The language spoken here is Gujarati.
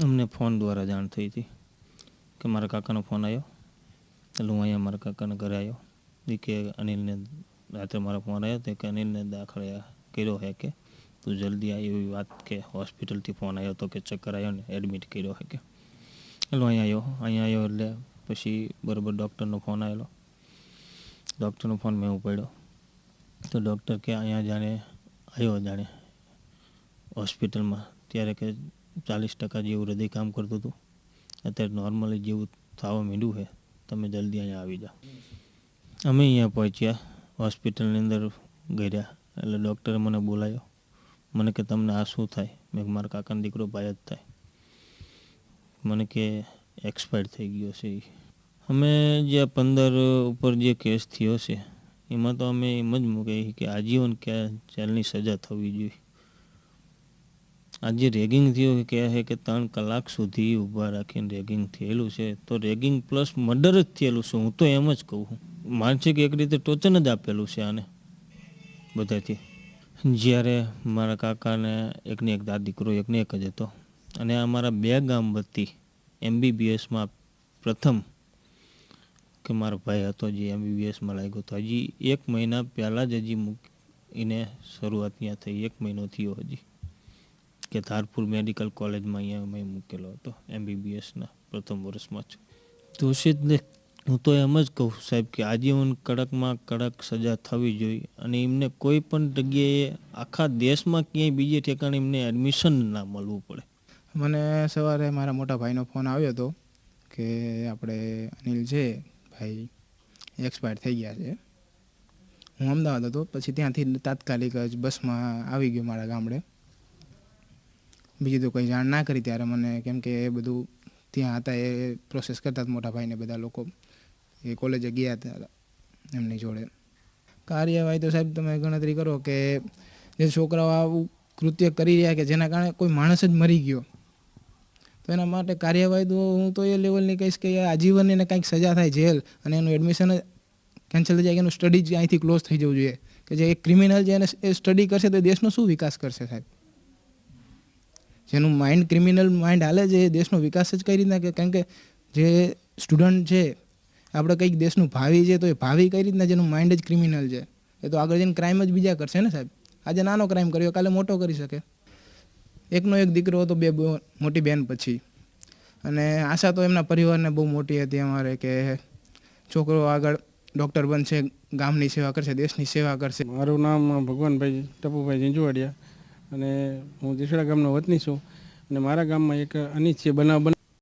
અમને ફોન દ્વારા જાણ થઈ હતી કે મારા કાકાનો ફોન આવ્યો એટલે હું અહીંયા મારા કાકાના ઘરે આવ્યો એ કે અનિલને રાત્રે મારો ફોન આવ્યો તો કે અનિલને દાખલ કર્યો હે કે તું જલ્દી આવી એવી વાત કે હોસ્પિટલથી ફોન આવ્યો તો કે ચક્કર આવ્યો ને એડમિટ કર્યો હે કે. એટલે અહીંયા આવ્યો અહીંયા આવ્યો એટલે પછી બરાબર ડૉક્ટરનો ફોન આવેલો. ડૉક્ટરનો ફોન મેં ઉપાડ્યો તો ડૉક્ટર કે અહીંયા જાણે આવ્યો જાણે હોસ્પિટલમાં. ત્યારે કે ચાલીસ ટકા જેવું હૃદય કામ કરતું હતું. અત્યારે નોર્મલી જેવું થવા માંડ્યું છે. તમે જલ્દી અહીંયા આવી જાઓ. અમે અહીંયા પહોંચ્યા, હોસ્પિટલની અંદર ગયા એટલે ડૉક્ટરે મને બોલાયો. મને કે તમને આ શું થાય? મેં મારા કાકાનો દીકરો ભાઈ જ થાય. મને કે એક્સપાયર થઈ ગયો છે અમે જે પંદર ઉપર જે કેસ થયો છે, એમાં તો અમે એમ જ મૂકી કે આજીવન ક્યાં જેલની સજા થવી જોઈએ. આજે રેગિંગ થયું કહે છે કે ત્રણ કલાક સુધી ઊભા રાખીને રેગિંગ થયેલું છે. તો રેગિંગ પ્લસ મર્ડર જ થયેલું છે. હું તો એમ જ કહું છું. માનસિક એક રીતે ટોચન જ આપેલું છે આને બધાથી. જ્યારે મારા કાકાને એકને એક દાદ દીકરો એકને એક જ હતો. અને આ મારા બે ગામ વતી એમબીબીએસમાં પ્રથમ કે મારો ભાઈ હતો જે એમબીબીએસમાં લાગ્યો હતો. હજી એક મહિના પહેલાં જ હજી મૂકીને શરૂઆત ત્યાં થઈ. એક મહિનો થયો હજી. કે ધારપુર મેડિકલ કોલેજમાં અહીંયા મેં મૂકેલો હતો એમબીબીએસના પ્રથમ વર્ષમાં જ. દોષિતને હું તો એમ જ કહું સાહેબ કે આજીવન કડકમાં કડક સજા થવી જોઈએ અને એમને કોઈ પણ જગ્યાએ આખા દેશમાં ક્યાંય બીજે ઠેકાણે એમને એડમિશન ના મળવું પડે. મને સવારે મારા મોટા ભાઈનો ફોન આવ્યો હતો કે આપણે અનિલ છે, ભાઈ એક્સપાયર થઈ ગયા છે. હું અમદાવાદ હતો, પછી ત્યાંથી તાત્કાલિક જ બસમાં આવી ગયો મારા ગામડે. બીજી તો કોઈ જાણ ના કરી ત્યારે મને કેમ કે એ બધું ત્યાં હતા, એ પ્રોસેસ કરતા મોટા ભાઈને બધા લોકો. એ કોલેજે ગયા હતા એમની જોડે. કાર્યવાહી તો સાહેબ તમે ગણતરી કરો કે જે છોકરાઓ આવું કૃત્ય કરી રહ્યા કે જેના કારણે કોઈ માણસ જ મરી ગયો. તો એના માટે કાર્યવાહી તો હું તો એ લેવલની કહીશ કે આજીવન એને કંઈક સજા થાય જેલ અને એનું એડમિશન જ કેન્સલ થઈ જાય કે એનું સ્ટડી જ અહીંથી ક્લોઝ થઈ જવું જોઈએ. કે જે એક ક્રિમિનલ છે એને એ સ્ટડી કરશે તો દેશનો શું વિકાસ કરશે સાહેબ? જેનું માઇન્ડ ક્રિમિનલ માઇન્ડ હાલે છે, એ દેશનો વિકાસ જ કઈ રીતના કે કારણ કે જે સ્ટુડન્ટ છે, આપણે કંઈક દેશનું ભાવિ છે, તો એ ભાવિ કઈ રીતના જેનું માઇન્ડ જ ક્રિમિનલ છે? એ તો આગળ જઈને ક્રાઇમ જ બીજા કરશે ને સાહેબ? આજે નાનો ક્રાઇમ કર્યો, કાલે મોટો કરી શકે. એકનો એક દીકરો હતો, બે મોટી બહેન પછી. અને આશા તો એમના પરિવારને બહુ મોટી હતી અમારે કે છોકરો આગળ ડૉક્ટર બનશે, ગામની સેવા કરશે, દેશની સેવા કરશે. મારું નામ ભગવાનભાઈ ટપુભાઈ ઝીંઝુવાડિયા. અને હું દેસડા ગામનો વતની છું અને મારા ગામમાં એક અનિચ્છીય બનાવ બને